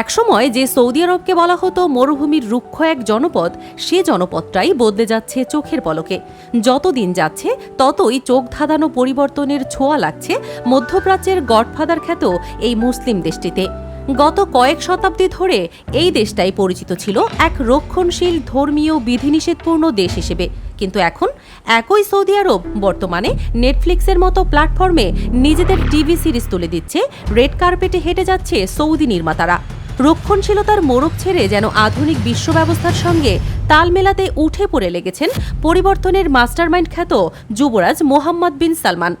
একসময় যে সৌদি আরবকে বলা হতো মরুভূমির রুক্ষ এক জনপদ, সে জনপদটাই বদলে যাচ্ছে চোখের পলকে। যত দিন যাচ্ছে, ততই চোখ ধাঁধানো পরিবর্তনের ছোঁয়া লাগছে মধ্যপ্রাচ্যের গডফাদার খ্যাত এই মুসলিম দেশটিতে। গত কয়েক শতাব্দী ধরে এই দেশটাই পরিচিত ছিল এক রক্ষণশীল, ধর্মীয়, বিধিনিষেধপূর্ণ দেশ হিসেবে। কিন্তু এখন একই সৌদি আরব বর্তমানে নেটফ্লিক্সের মতো প্ল্যাটফর্মে নিজেদের টিভি সিরিজ তুলে দিচ্ছে, রেড কার্পেটে হেঁটে যাচ্ছে সৌদি নির্মাতারা। রক্ষণশীলতার মোড়ক ছেড়ে যেন আধুনিক বিশ্ব ব্যবস্থার সঙ্গে তাল মেলাতে উঠে পড়ে লেগেছেন পরিবর্তনের মাস্টারমাইন্ড খ্যাত যুবরাজ মোহাম্মদ বিন সালমান।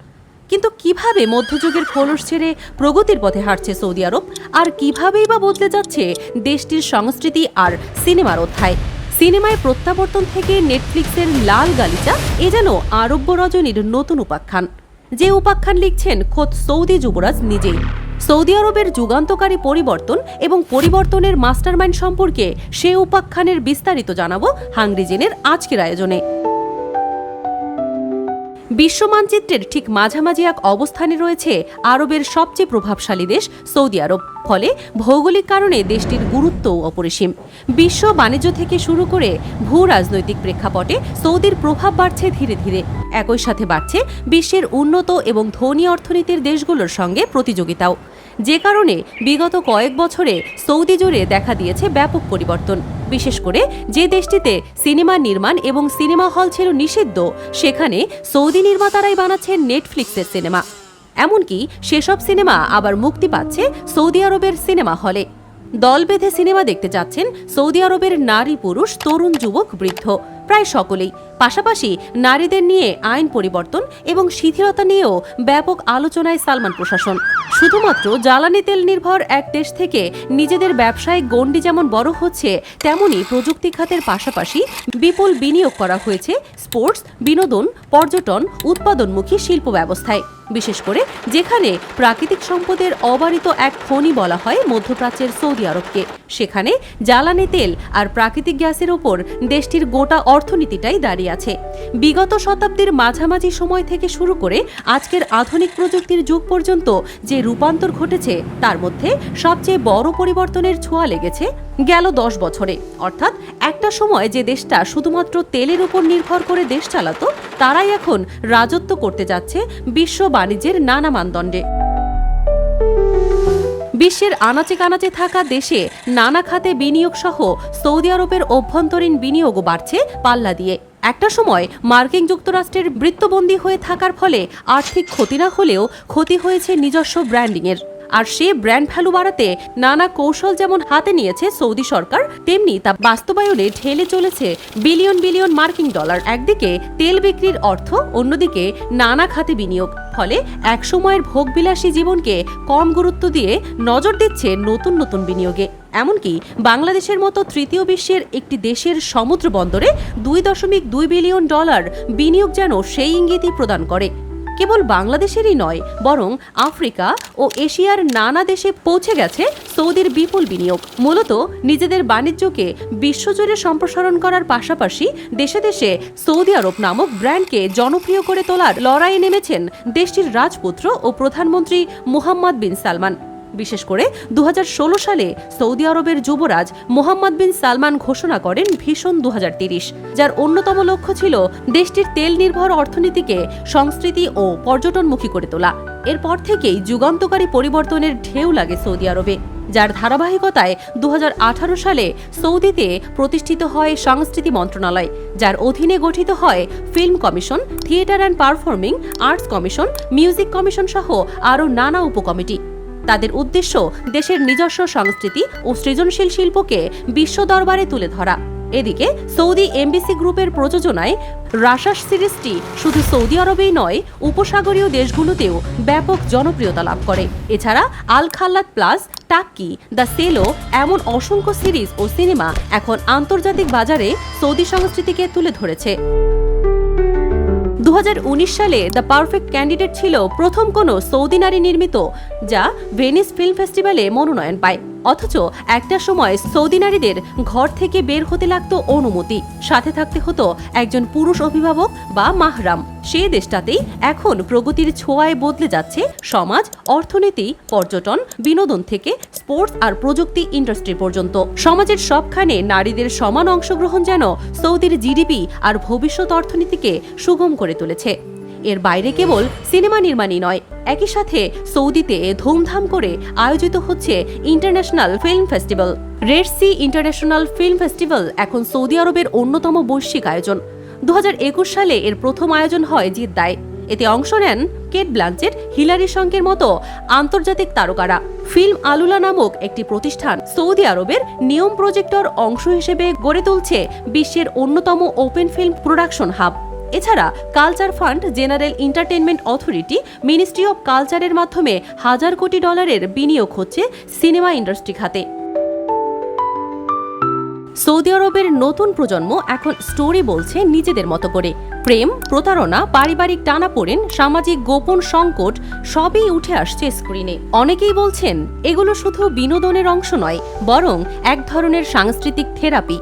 কিন্তু কীভাবে মধ্যযুগের খোলস ছেড়ে প্রগতির পথে হাঁটছে সৌদি আরব? আর কিভাবেই বা বদলে যাচ্ছে দেশটির সংস্কৃতি আর সিনেমার অধ্যায়? সিনেমায় প্রত্যাবর্তন থেকে নেটফ্লিক্সের লাল গালিচা, এ যেন আরব্য রজনীর নতুন উপাখ্যান। যে উপাখ্যান লিখছেন খোদ সৌদি যুবরাজ নিজেই। সৌদি আরবের যুগান্তকারী পরিবর্তন এবং পরিবর্তনের মাস্টারমাইন্ড সম্পর্কে সে উপাখ্যানের বিস্তারিত জানাব হাংরিজেনের আজকের আয়োজনে। বিশ্ব মানচিত্রের ঠিক মাঝামাঝি এক অবস্থানে রয়েছে আরবের সবচেয়ে প্রভাবশালী দেশ সৌদি আরব। ফলে ভৌগোলিক কারণে দেশটির গুরুত্বও অপরিসীম। বিশ্ব বাণিজ্য থেকে শুরু করে ভূ রাজনৈতিক প্রেক্ষাপটে সৌদির প্রভাব বাড়ছে ধীরে ধীরে। একই সাথে বাড়ছে বিশ্বের উন্নত এবং ধনী অর্থনীতির দেশগুলোর সঙ্গে প্রতিযোগিতাও। যে কারণে বিগত কয়েক বছরে সৌদি জুড়ে দেখা দিয়েছে ব্যাপক পরিবর্তন। বিশেষ করে যে দেশটিতে সিনেমা নির্মাণ এবং সিনেমা হল ছিল নিষিদ্ধ, সেখানে সৌদি নির্মাতারাই বানাচ্ছেন নেটফ্লিক্সের সিনেমা। এমনকি সেসব সিনেমা আবার মুক্তি পাচ্ছে সৌদি আরবের সিনেমা হলে। দল বেঁধে সিনেমা দেখতে যাচ্ছেন সৌদি আরবের নারী পুরুষ, তরুণ যুবক, বৃদ্ধ, প্রায় সকলেই। পাশাপাশি নারীদের নিয়ে আইন পরিবর্তন এবং শিথিলতা নিয়েও ব্যাপক আলোচনায় সালমান প্রশাসন। শুধুমাত্র জ্বালানি তেল নির্ভর এক দেশ থেকে নিজেদের ব্যবসায়িক গণ্ডি যেমন বড় হচ্ছে, তেমনি প্রযুক্তি খাতের পাশাপাশি বিপুল বিনিয়োগ করা হয়েছে স্পোর্টস, বিনোদন, পর্যটন, উৎপাদনমুখী শিল্প ব্যবস্থায়। বিশেষ করে যেখানে প্রাকৃতিক সম্পদের অবারিত এক খনি বলা হয় মধ্যপ্রাচ্যের সৌদি আরবকে। সেখানে জ্বালানি তেল আর প্রাকৃতিক গ্যাসের ওপর দেশটির গোটা অর্থনীতিটাই দাঁড়িয়ে আছে। বিগত শতাব্দীর মাঝামাঝি সময় থেকে শুরু করে আজকের আধুনিক প্রযুক্তির যুগ পর্যন্ত যে রূপান্তর ঘটেছে, তার মধ্যে সবচেয়ে বড় পরিবর্তনের ছোঁয়া লেগেছে গেল দশ বছরে। অর্থাৎ একটা সময় যে দেশটা শুধুমাত্র তেলের উপর নির্ভর করে দেশ চালাতো, তারাই এখন রাজত্ব করতে যাচ্ছে বিশ্ব বাণিজ্যের নানা মানদণ্ডে। বিশ্বের আনাচে কানাচে থাকা দেশে নানা খাতে বিনিয়োগ সহ সৌদি আরবের অভ্যন্তরীণ বিনিয়োগও বাড়ছে পাল্লা দিয়ে। একটা সময় মার্কিন যুক্তরাষ্ট্রের বৃত্তবন্দী হয়ে থাকার ফলে আর্থিক ক্ষতি না হলেও ক্ষতি হয়েছে নিজস্ব ব্র্যান্ডিংয়ের। আর সে ব্র্যান্ড ভ্যালু বাড়াতে নানা কৌশল যেমন হাতে নিয়েছে সৌদি সরকার, তেমনি তা বাস্তবায়নে ঢেলে চলেছে বিলিয়ন বিলিয়ন মার্কিন ডলার। একদিকে তেল বিক্রির অর্থ, অন্যদিকে নানা খাতে বিনিয়োগ। ফলে একসময়ের ভোগবিলাসী জীবনকে কম গুরুত্ব দিয়ে নজর দিচ্ছে নতুন নতুন বিনিয়োগে। এমনকি বাংলাদেশের মতো তৃতীয় বিশ্বের একটি দেশের সমুদ্র বন্দরে দুই দশমিক দুই বিলিয়ন ডলার বিনিয়োগ যেন সেই ইঙ্গিতই প্রদান করে। কেবল বাংলাদেশেরই নয়, বরং আফ্রিকা ও এশিয়ার নানা দেশে পৌঁছে গেছে সৌদির বিপুল বিনিয়োগ। মূলত নিজেদের বাণিজ্যকে বিশ্বজুড়ে সম্প্রসারণ করার পাশাপাশি দেশে দেশে সৌদি আরব নামক ব্র্যান্ডকে জনপ্রিয় করে তোলার লড়াইয়ে নেমেছেন দেশটির রাজপুত্র ও প্রধানমন্ত্রী মোহাম্মদ বিন সালমান। বিশেষ করে দু হাজার ষোলো সালে সৌদি আরবের যুবরাজ মোহাম্মদ বিন সালমান ঘোষণা করেন ভীষণ দু যার অন্যতম লক্ষ্য ছিল দেশটির তেল নির্ভর অর্থনীতিকে সংস্কৃতি ও পর্যটনমুখী করে তোলা। এরপর থেকেই যুগান্তকারী পরিবর্তনের ঢেউ লাগে সৌদি আরবে, যার ধারাবাহিকতায় দু হাজার আঠারো সালে সৌদিতে প্রতিষ্ঠিত হয় সংস্কৃতি মন্ত্রণালয়, যার অধীনে গঠিত হয় film commission, theatre and performing, arts commission, music commission সহ আরও নানা উপকমিটি। তাদের উদ্দেশ্য দেশের নিজস্ব সংস্কৃতি ও সৃজনশীল শিল্পকে বিশ্ব দরবারে তুলে ধরা। এদিকে, সৌদি এমবিসি গ্রুপের প্রযোজনায় রাশাস সিরিজটি শুধু সৌদি আরবেই নয়, উপসাগরীয় দেশগুলোতেও ব্যাপক জনপ্রিয়তা লাভ করে। এছাড়া, Al Khallat plus, Takki, the cello এমন অসংখ্য সিরিজ ও সিনেমা এখন আন্তর্জাতিক বাজারে সৌদি সংস্কৃতিকে তুলে ধরেছে। দু হাজার উনিশ সালে দ্য পারফেক্ট ক্যান্ডিডেট ছিল প্রথম কোনো সৌদি নারী নির্মিত, যা ভেনিস ফিল্ম ফেস্টিভ্যালে মনোনয়ন পায়। অথচ একটা সময় সৌদি নারীদের ঘর থেকে বের হতে লাগতো অনুমতি। সাথে থাকতে হতো একজন পুরুষ অভিভাবক বা মাহরাম। সে দেশটাতেই এখন প্রগতির ছোঁয়ায় বদলে যাচ্ছে সমাজ, অর্থনীতি, পর্যটন, বিনোদন থেকে স্পোর্টস আর প্রযুক্তি ইন্ডাস্ট্রি পর্যন্ত। সমাজের সবখানে নারীদের সমান অংশগ্রহণ যেন সৌদির জিডিপি আর ভবিষ্যৎ অর্থনীতিকে সুগম করে তুলেছে। এর বাইরে কেবল সিনেমা নির্মাণই নয়, একই সাথে সৌদিতে ধুমধাম করে আয়োজিত হচ্ছে international film festival. Red Sea international film festival এখন সৌদি আরবের অন্যতম বৈশ্বিক আয়োজন। দু হাজার একুশ সালে এর প্রথম আয়োজন হয় জিদ্দায়। এতে অংশ নেন কেট ব্লাঞ্চেট, হিলারি শঙ্কের মতো আন্তর্জাতিক তারকারা। ফিল্ম আলুলা নামক একটি প্রতিষ্ঠান সৌদি আরবের নিয়ম প্রজেক্টর অংশ হিসেবে গড়ে তুলছে বিশ্বের অন্যতম ওপেন ফিল্ম প্রোডাকশন হাব। এছাড়া culture fund general entertainment authority, ministry of কালচারের মাধ্যমে হাজার কোটি ডলারের বিনিয়োগ হচ্ছে সিনেমা ইন্ডাস্ট্রি খাতে। সৌদি আরবের নতুন প্রজন্ম এখন স্টোরি বলছে নিজেদের মতো করে। প্রেম, প্রতারণা, পারিবারিক টানাপোড়েন, সামাজিক গোপন সংকট সবই উঠে আসছে স্ক্রিনে। অনেকেই বলছেন, এগুলো শুধু বিনোদনের অংশ নয়, বরং এক ধরনের সাংস্কৃতিক থেরাপি।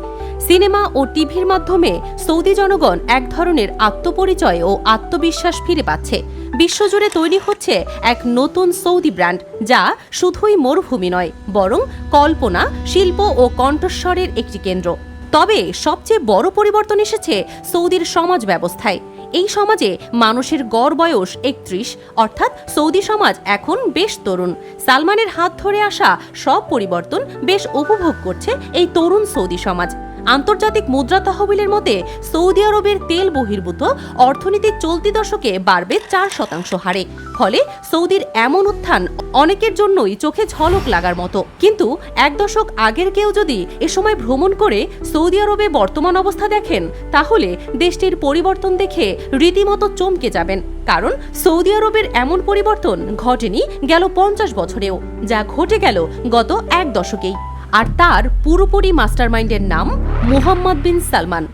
সিনেমা ও টিভির মাধ্যমে সৌদি জনগণ এক ধরনের আত্মপরিচয় ও আত্মবিশ্বাস ফিরে পাচ্ছে। বিশ্বজুড়ে তৈরি হচ্ছে এক নতুন সৌদি ব্র্যান্ড, যা শুধুই মরুভূমি নয়, বরং কল্পনা, শিল্প ও কণ্ঠস্বরের একটি কেন্দ্র। তবে সবচেয়ে বড় পরিবর্তন এসেছে সৌদির সমাজ ব্যবস্থায়। এই সমাজে মানুষের গড় বয়স একত্রিশ, অর্থাৎ সৌদি সমাজ এখন বেশ তরুণ। সালমানের হাত ধরে আসা সব পরিবর্তন বেশ উপভোগ করছে এই তরুণ সৌদি সমাজ। আন্তর্জাতিক মুদ্রা তহবিলের মতে, সৌদি আরবের তেল বহির্ভূত অর্থনীতি চলতি দশকে বাড়বে চার শতাংশ হারে। ফলে সৌদির এমন উত্থান অনেকের জন্যই চোখে ঝলক লাগার মতো। কিন্তু এক দশক আগের কেউ যদি এ সময় ভ্রমণ করে সৌদি আরবে বর্তমান অবস্থা দেখেন, তাহলে দেশটির পরিবর্তন দেখে রীতিমতো চমকে যাবেন। কারণ সৌদি আরবের এমন পরিবর্তন ঘটেনি গেল পঞ্চাশ বছরেও, যা ঘটে গেল গত এক দশকেই। আর তার পুরোপুরি মাস্টারমাইন্ডের নাম মোহাম্মদ বিন সালমান।